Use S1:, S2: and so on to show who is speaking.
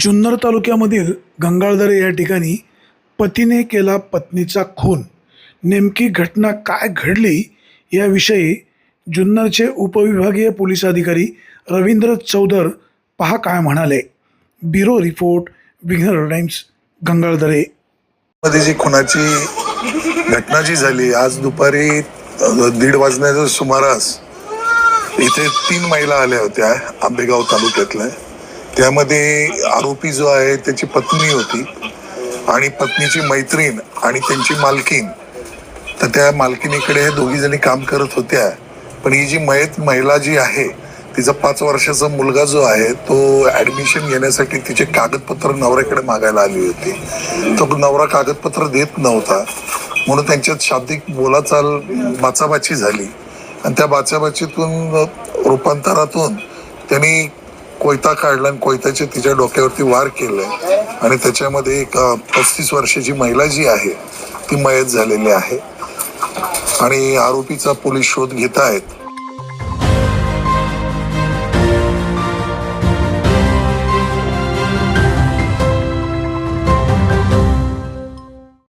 S1: जुन्नर तालुक्यामधील गंगाळदरे या ठिकाणी पतीने केला पत्नीचा खून. नेमकी घटना काय घडली याविषयी जुन्नरचे उपविभागीय पोलीस अधिकारी रवींद्र चौधर पहा काय म्हणाले. Bureau report Vighnar Times Gangaldare.
S2: मध्ये जी खुनाची घटना जी झाली आज दुपारी दीड वाजण्याच्या सुमारास इथे तीन महिला आल्या होत्या आंबेगाव तालुक्यातल्या. त्यामध्ये आरोपी जो आहे त्याची पत्नी होती आणि पत्नीची मैत्रीण आणि त्यांची मालकीन तर त्या मालकिनीकडे हे दोघी जणी काम करत होत्या. पण ही जी मयत महिला जी आहे तिचा पाच वर्षाचा मुलगा जो आहे तो ॲडमिशन घेण्यासाठी तिचे कागदपत्र नवऱ्याकडे मागायला आली होती. तो नवरा कागदपत्र देत नव्हता. म्हणून त्यांच्यात शाब्दिक बोलाचाल बाचाबाची झाली. आणि त्या बाचाबाचीतून रूपांतरातून त्यांनी कोयता काढला आणि कोयत्याचे तिच्या डोक्यावरती वार केले आणि त्याच्यामध्ये एक पस्तीस वर्षाची महिला जी आहे ती मयत झालेली आहे. आणि आरोपीचा पोलीस शोध घेत आहेत